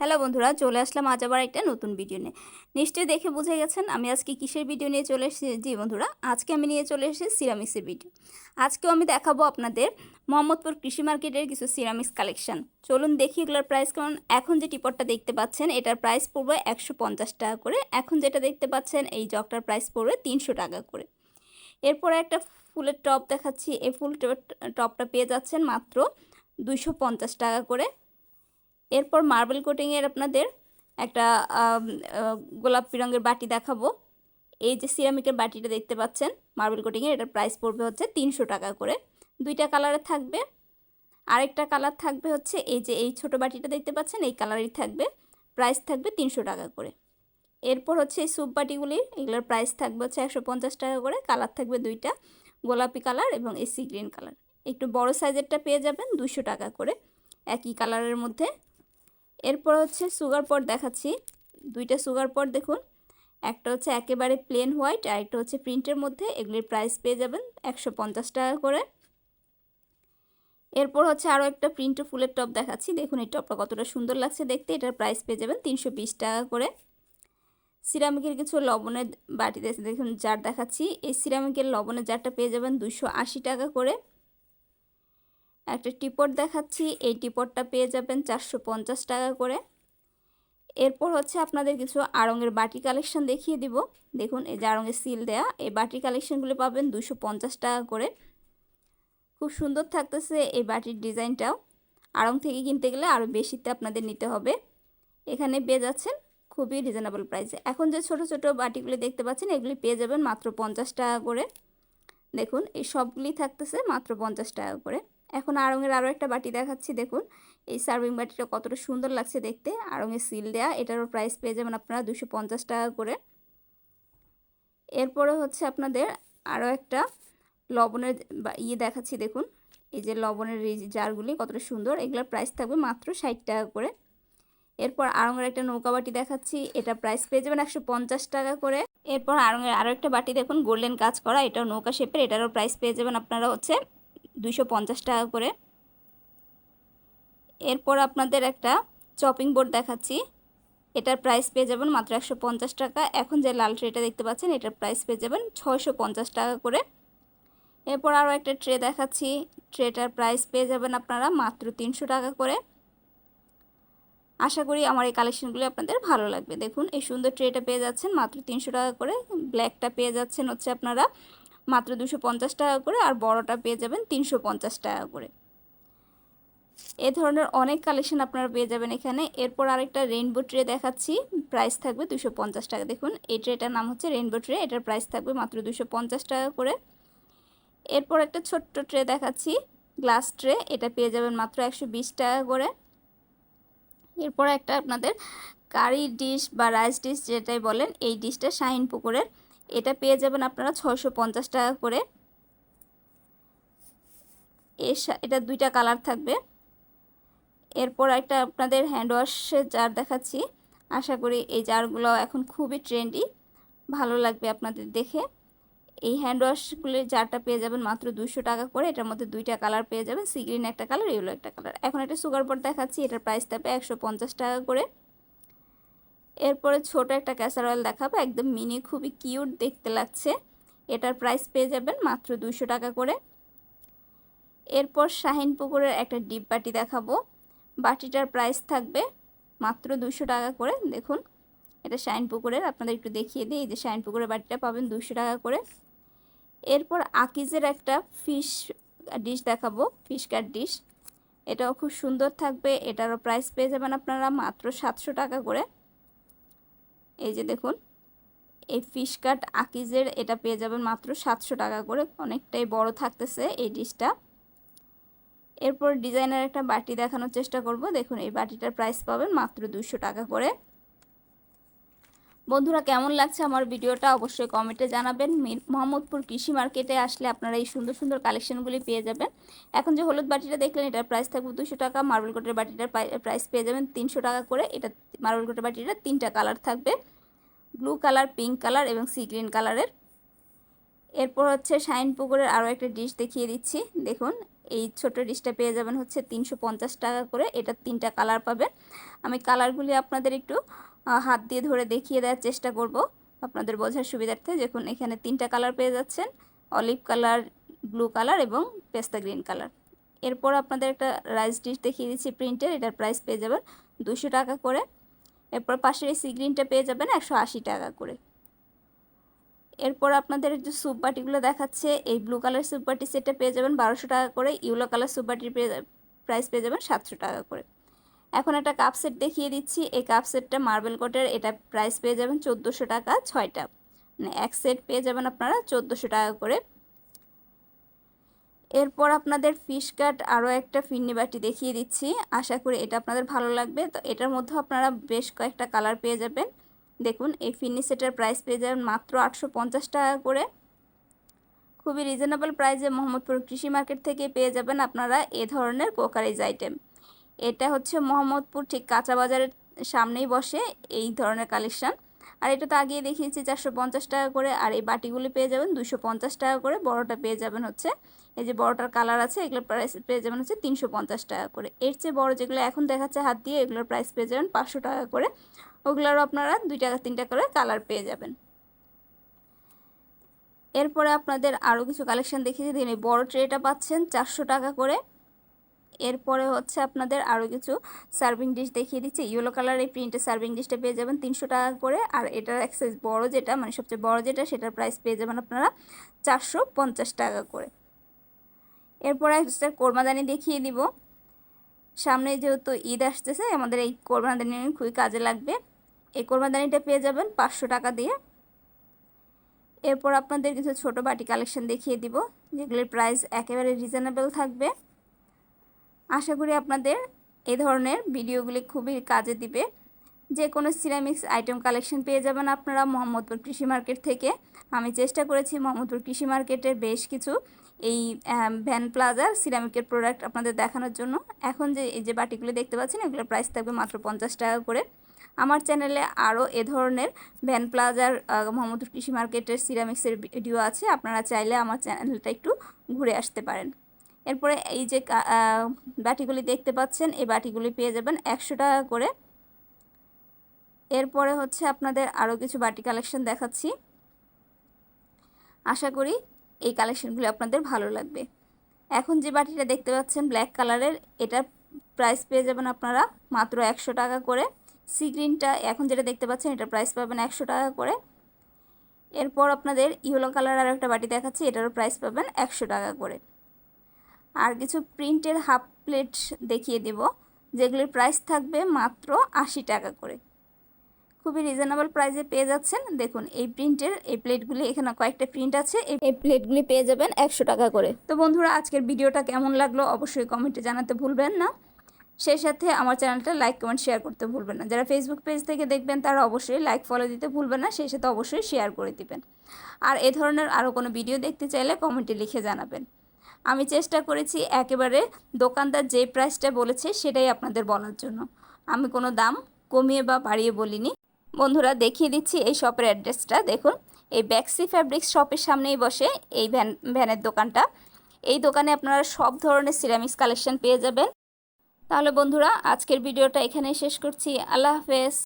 Hello বন্ধুরা, চলে আসলাম আজ আবার একটা নতুন ভিডিও নিয়ে। নিশ্চয়ই দেখে বুঝে গেছেন আমি আজকে কিসের ভিডিও নিয়ে চলে এসেছি? জি বন্ধুরা, আজকে আমি নিয়ে চলে এসেছি সিরামিক্সের ভিডিও আজকেও আমি দেখাবো আপনাদের মোহাম্মদপুর কৃষি মার্কেটের কিছু সিরামিক্স কালেকশন চলুন দেখি এগুলোর প্রাইস কেমন। এখন যে টিপটটা দেখতে পাচ্ছেন, এটার প্রাইস পড়বে একশো পঞ্চাশ টাকা করে। এখন যেটা দেখতে পাচ্ছেন, এই জগটার প্রাইস পড়বে তিনশো টাকা করে। এরপরে একটা ফুলের টপ দেখাচ্ছি। এই ফুল টপটা পেয়ে যাচ্ছেন মাত্র পঞ্চাশ টাকা করে। এরপর মার্বেল কোটিংয়ের আপনাদের একটা গোলাপি রঙের বাটি দেখাবো। এই যে সিরামিকের বাটিটা দেখতে পাচ্ছেন, মার্বেল কোটিংয়ের এটার প্রাইস পড়বে হচ্ছে তিনশো টাকা করে। দুইটা কালারে থাকবে। আরেকটা কালার থাকবে হচ্ছে এই যে এই ছোট বাটিটা দেখতে পাচ্ছেন, এই কালারই থাকবে। প্রাইস থাকবে তিনশো টাকা করে। এরপর হচ্ছে এই স্যুপ বাটিগুলির, এগুলোর প্রাইস থাকবে হচ্ছে একশো পঞ্চাশ টাকা করে। কালার থাকবে দুইটা, গোলাপি কালার এবং এসি গ্রিন কালার একটু বড় সাইজেরটা পেয়ে যাবেন দুশো টাকা করে। একই কালারের মধ্যে এরপর হচ্ছে সুগার পট দেখাচ্ছি। দুইটা সুগার পট দেখুন। একটা হচ্ছে একেবারে প্লেন হোয়াইট আর একটা হচ্ছে প্রিন্টের মধ্যে। এগুলির প্রাইস পেয়ে যাবেন একশো পঞ্চাশ টাকা করে। এরপর হচ্ছে আরও একটা প্রিন্ট ফুলের টপ দেখাচ্ছি। দেখুন এই টপটা কতটা সুন্দর লাগছে দেখতে। এটার প্রাইস পেয়ে যাবেন তিনশো বিশ টাকা করে। সিরামিকের কিছু লবণের বাটিতে দেখুন জার দেখাচ্ছি। এই সিরামিকের লবণের জারটা পেয়ে যাবেন দুশো টাকা করে। একটা টিপট দেখাচ্ছি। এই টিপটটা পেয়ে যাবেন চারশো পঞ্চাশ টাকা করে। এরপর হচ্ছে আপনাদের কিছু আড়ঙের বাটি কালেকশন দেখিয়ে দিব। দেখুন, এই যে আড়ঙের সিল দেয়া, এই বাটি কালেকশনগুলো পাবেন দুশো পঞ্চাশ টাকা করে। খুব সুন্দর থাকতেছে এই বাটির ডিজাইনটাও। আড়ং থেকে কিনতে গেলে আরও বেশিতে আপনাদের নিতে হবে। এখানে পেয়ে যাচ্ছেন খুবই রিজনেবল প্রাইসে এখন যে ছোট ছোট বাটিগুলি দেখতে পাচ্ছেন, এগুলি পেয়ে যাবেন মাত্র পঞ্চাশ টাকা করে। দেখুন, এই সবগুলি থাকতেছে মাত্র পঞ্চাশ টাকা করে। এখন আড়ঙের আরও একটা বাটি দেখাচ্ছি, দেখুন। এই সার্ভিং বাটিটা কতটা সুন্দর লাগছে দেখতে। আড়ঙের সিল দেয়া, এটারও প্রাইস পেয়ে যাবেন আপনারা দুশো পঞ্চাশ টাকা করে। এরপরে হচ্ছে আপনাদের আরও একটা লবণের ইয়ে দেখাচ্ছি, দেখুন। এই যে লবণের এই জারগুলি কতটা সুন্দর, এগুলোর প্রাইস থাকবে মাত্র ষাট টাকা করে। এরপর আড়ঙের একটা নৌকা বাটি দেখাচ্ছি, এটা প্রাইস পেয়ে যাবেন একশো পঞ্চাশ টাকা করে। এরপর আড়ঙের আরও একটা বাটি, দেখুন, গোল্ডেন কাজ করা, এটাও নৌকা শেপের এটারও প্রাইস পেয়ে যাবেন আপনারা হচ্ছে পঞ্চাশ টাকা করে। এরপর আপনাদের একটা চপিং বোর্ড দেখাচ্ছি। এটার প্রাইস পেয়ে যাবেন মাত্র একশো পঞ্চাশ টাকা। এখন যে লাল ট্রেটা দেখতে পাচ্ছেন, এটার প্রাইস পেয়ে যাবেন ছয়শো পঞ্চাশ টাকা করে। এরপর আরও একটা ট্রে দেখাচ্ছি। ট্রেটার প্রাইস পেয়ে যাবেন আপনারা মাত্র তিনশো টাকা করে। আশা করি আমার এই কালেকশনগুলি আপনাদের ভালো লাগবে। দেখুন, এই সুন্দর ট্রেটা পেয়ে যাচ্ছেন মাত্র তিনশো টাকা করে। ব্ল্যাকটা পেয়ে যাচ্ছেন হচ্ছে আপনারা মাত্র দুশো পঞ্চাশ টাকা করে আর বড়টা পেয়ে যাবেন তিনশো পঞ্চাশ টাকা করে। এ ধরনের অনেক কালেকশন আপনারা পেয়ে যাবেন এখানে। এরপর আরেকটা রেইনবো ট্রে দেখাচ্ছি। প্রাইস থাকবে দুশো পঞ্চাশ টাকা। দেখুন, এই ট্রেটার নাম হচ্ছে রেইনবো ট্রে এটার প্রাইস থাকবে মাত্র দুশো পঞ্চাশ টাকা করে। এরপর একটা ছোট্ট ট্রে দেখাচ্ছি গ্লাস ট্রে এটা পেয়ে যাবেন মাত্র একশো বিশ টাকা করে। এরপর একটা আপনাদের কারি ডিশ বা রাইস ডিশ যেটাই বলেন, এই ডিশটা শাহিন পুকুরের এটা পেয়ে যাবেন আপনারা ছশো পঞ্চাশ টাকা করে। এর এটা দুইটা কালার থাকবে। এরপর একটা আপনাদের হ্যান্ড ওয়াশের জার দেখাচ্ছি। আশা করি এই জারগুলো এখন খুবই ট্রেন্ডি ভালো লাগবে আপনাদের দেখে। এই হ্যান্ড ওয়াশগুলির জারটা পেয়ে যাবেন মাত্র দুশো টাকা করে। এটার মধ্যে দুইটা কালার পেয়ে যাবেন সি গ্রিন একটা কালার এগুলো একটা কালার। এখন একটা সুগার বোর্ড দেখাচ্ছি, এটার প্রাইস থাকবে একশো পঞ্চাশ টাকা করে। এরপরে ছোট একটা ক্যাসার অয়েল দেখাবো, একদম মিনি খুবই কিউট দেখতে লাগছে। এটার প্রাইস পেয়ে যাবেন মাত্র দুশো টাকা করে। এরপর শাহিন পুকুরের একটা ডিপ বাটি দেখাবো। বাটিটার প্রাইস থাকবে মাত্র দুশো টাকা করে, দেখুন। এটা শাইন পুকুরের, আপনাদের একটু দেখিয়ে দিই, এই যে শাইন পুকুরের বাটিটা পাবেন দুশো টাকা করে। এরপর আকিজের একটা ফিশ ডিশ দেখাবো ফিশ কাট ডিশ এটাও খুব সুন্দর থাকবে, এটারও প্রাইস পেয়ে যাবেন আপনারা মাত্র সাতশো টাকা করে। এই যে দেখুন, এই ফিশ কাট আকিজের এটা পেয়ে যাবেন মাত্র সাতশো টাকা করে, অনেকটাই বড় থাকতেছে এই ডিশটা এরপর ডিজাইনার একটা বাটি দেখানোর চেষ্টা করব। দেখুন, এই বাটিটার প্রাইস পাবেন মাত্র দুশো টাকা করে। বন্ধুরা, কেমন লাগছে আমার ভিডিওটা অবশ্যই কমেন্টে জানাবেন। মোহাম্মদপুর কৃষি মার্কেটে আসলে আপনারা এই সুন্দর সুন্দর কালেকশনগুলি পেয়ে যাবেন। এখন যে হলুদ বাটিটা দেখলেন, এটার প্রাইস থাকবে দুশো টাকা। মার্বেল কোটের বাটিটার প্রাইস পেয়ে যাবেন তিনশো টাকা করে। এটা মার্বেল কোটের বাটিটা তিনটা কালার থাকবে। ব্লু কালার পিঙ্ক কালার এবং সি গ্রিন কালারের এরপর হচ্ছে শাইন পুকুরের আরও একটা ডিশ দেখিয়ে দিচ্ছি। দেখুন, এই ছোটো ডিশটা পেয়ে যাবেন হচ্ছে তিনশো পঞ্চাশ টাকা করে। এটা তিনটা কালার পাবেন। আমি কালারগুলি আপনাদের একটু হাত দিয়ে ধরে দেখিয়ে দেওয়ার চেষ্টা করব। আপনাদের বোঝার সুবিধার্থে দেখুন, এখানে তিনটা কালার পেয়ে যাচ্ছেন। অলিভ কালার, ব্লু কালার এবং পেস্তা গ্রিন কালার। এরপর আপনাদের একটা রাইস ডিশ দেখিয়ে দিচ্ছি প্রিন্টের, এটার প্রাইস পেয়ে যাবেন দুশো টাকা করে। এরপর পাশের এই সি গ্রিনটা পেয়ে যাবেন একশো আশি টাকা করে। এরপর আপনাদের যে স্যুপ বাটিগুলো দেখাচ্ছে, এই ব্লু কালার স্যুপ বাটি সেটটা পেয়ে যাবেন বারোশো টাকা করে। ইউলো কালার স্যুপ বাটির পেয়ে প্রাইস পেয়ে যাবেন সাতশো টাকা করে। এখন একটা কাপ সেট দেখিয়ে দিচ্ছি। এই কাপ সেটটা মার্বেল কোটের এটা প্রাইস পেয়ে যাবেন চোদ্দোশো টাকা ছয়টা। মানে এক সেট পেয়ে যাবেন আপনারা চোদ্দোশো টাকা করে। এরপর আপনাদের ফিশ কাট আরও একটা ফিন্নি বাটি দেখিয়ে দিচ্ছি। আশা করি এটা আপনাদের ভালো লাগবে। তো এটার মধ্যে আপনারা বেশ কয়েকটা কালার পেয়ে যাবেন। দেখুন, এই ফিন্নি সেটের প্রাইস পেয়ে যাবেন মাত্র আটশো পঞ্চাশ টাকা করে। খুবই রিজনেবল প্রাইসে মোহাম্মদপুর কৃষি মার্কেট থেকে পেয়ে যাবেন আপনারা এ ধরনের কোকারিজ আইটেম এটা হচ্ছে মোহাম্মদপুর ঠিক কাঁচা বাজারের সামনেই বসে এই ধরনের কালেকশান। আর এটা তো আগেই দেখিয়েছি চারশো পঞ্চাশ টাকা করে, আর এই বাটিগুলি পেয়ে যাবেন দুশো পঞ্চাশ টাকা করে, বড়টা পেয়ে যাবেন হচ্ছে এই যে বড়টার কালার আছে, এগুলোর প্রাইস পেয়ে যাবেন হচ্ছে তিনশো পঞ্চাশ টাকা করে। এর চেয়ে বড় যেগুলো এখন দেখাচ্ছে হাত দিয়ে, এগুলোর প্রাইস পেয়ে যাবেন পাঁচশো টাকা করে। ওগুলোরও আপনারা দুই টাকা তিনটা করে কালার পেয়ে যাবেন। এরপরে আপনাদের আরও কিছু কালেকশন দেখিয়ে দিন এই বড় ট্রেটা পাচ্ছেন চারশো টাকা করে। এরপরে হচ্ছে আপনাদের আরও কিছু সার্ভিং ডিশ দেখিয়ে দিচ্ছি। ইয়েলো কালার এই প্রিন্টের সার্ভিং ডিশটা পেয়ে যাবেন তিনশো টাকা করে। আর এটার এক সাইজ বড়ো যেটা মানে সবচেয়ে বড় যেটা, সেটার প্রাইস পেয়ে যাবেন আপনারা চারশো পঞ্চাশ টাকা করে। এরপরে একটা কোরমাদানি দেখিয়ে দিব। সামনে যেহেতু ঈদ আসতেছে, আমাদের এই কোরমাদানি খুবই কাজে লাগবে। এই কোরমাদানিটা পেয়ে যাবেন পাঁচশো টাকা দিয়ে। এরপর আপনাদের কিছু ছোট বাটি কালেকশন দেখিয়ে দিব, যেগুলির প্রাইস একেবারে রিজনেবল থাকবে। আশা করি আপনাদের এই ধরনের ভিডিওগুলি খুবই কাজে দিবে। যে কোনো সিরামিক্স আইটেম কালেকশন পেয়ে যাবেন আপনারা মোহাম্মদপুর কৃষি মার্কেট থেকে। আমি চেষ্টা করেছি মোহাম্মদপুর কৃষি মার্কেটের বেশ কিছু এই ভ্যান প্লাজার সিরামিকের প্রোডাক্ট আপনাদের দেখানোর জন্য। এখন যে, এই যে বাটিগুলি দেখতে পাচ্ছেন এগুলোর প্রাইস থাকবে মাত্র পঞ্চাশ টাকা করে। আমার চ্যানেলে আরও এ ধরনের ভ্যান প্লাজার মোহাম্মদপুর কৃষি মার্কেটের সিরামিক্সের ভিডিও আছে। আপনারা চাইলে আমার চ্যানেলটা একটু ঘুরে আসতে পারেন। এরপরে এই যে বাটিগুলি দেখতে পাচ্ছেন, এই বাটিগুলি পেয়ে যাবেন একশো টাকা করে। এরপরে হচ্ছে আপনাদের আরও কিছু বাটি কালেকশন দেখাচ্ছি। আশা করি এই কালেকশনগুলি আপনাদের ভালো লাগবে। এখন যে বাটিটা দেখতে পাচ্ছেন ব্ল্যাক কালারের, এটার প্রাইস পেয়ে যাবেন আপনারা মাত্র একশো টাকা করে। সি গ্রিনটা এখন যেটা দেখতে পাচ্ছেন, এটার প্রাইস পাবেন একশো টাকা করে। এরপর আপনাদের ইয়েলো কালার আর একটা বাটি দেখাচ্ছি, এটারও প্রাইস পাবেন একশো টাকা করে। আর কিছু প্রিন্টের হাফ প্লেট দেখিয়ে দেব, যেগুলির প্রাইস থাকবে মাত্র আশি টাকা করে। খুবই রিজনেবল প্রাইসে পেয়ে যাচ্ছেন। দেখুন, এই প্রিন্টের, এই প্লেটগুলি, এখানে কয়েকটা প্রিন্ট আছে, এই প্লেটগুলি পেয়ে যাবেন একশো টাকা করে। তো বন্ধুরা, আজকের ভিডিওটা কেমন লাগল অবশ্যই কমেন্টে জানাতে ভুলবেন না। সেই সাথে আমার চ্যানেলটা লাইক, কমেন্ট, শেয়ার করতে ভুলবেন না। যারা ফেসবুক পেজ থেকে দেখবেন, তারা অবশ্যই লাইক ফলো দিতে ভুলবেন না। সেই সাথে অবশ্যই শেয়ার করে দিবেন। আর এ ধরনের আরও কোনো ভিডিও দেখতে চাইলে কমেন্টে লিখে জানাবেন। আমি চেষ্টা করেছি একেবারে দোকানদার যে প্রাইসটা বলেছে সেটাই আপনাদের বলার জন্য। আমি কোনো দাম কমিয়ে বা বাড়িয়ে বলিনি। বন্ধুরা, দেখিয়ে দিচ্ছি এই শপের অ্যাড্রেসটা দেখুন, এই ব্যাক্সি ফ্যাব্রিক্স শপের সামনেই বসে এই ভ্যান ভ্যানের দোকানটা। এই দোকানে আপনারা সব ধরনের সিরামিক্স কালেকশন পেয়ে যাবেন। তাহলে বন্ধুরা, আজকের ভিডিওটা এখানেই শেষ করছি। আল্লাহ হাফেজ।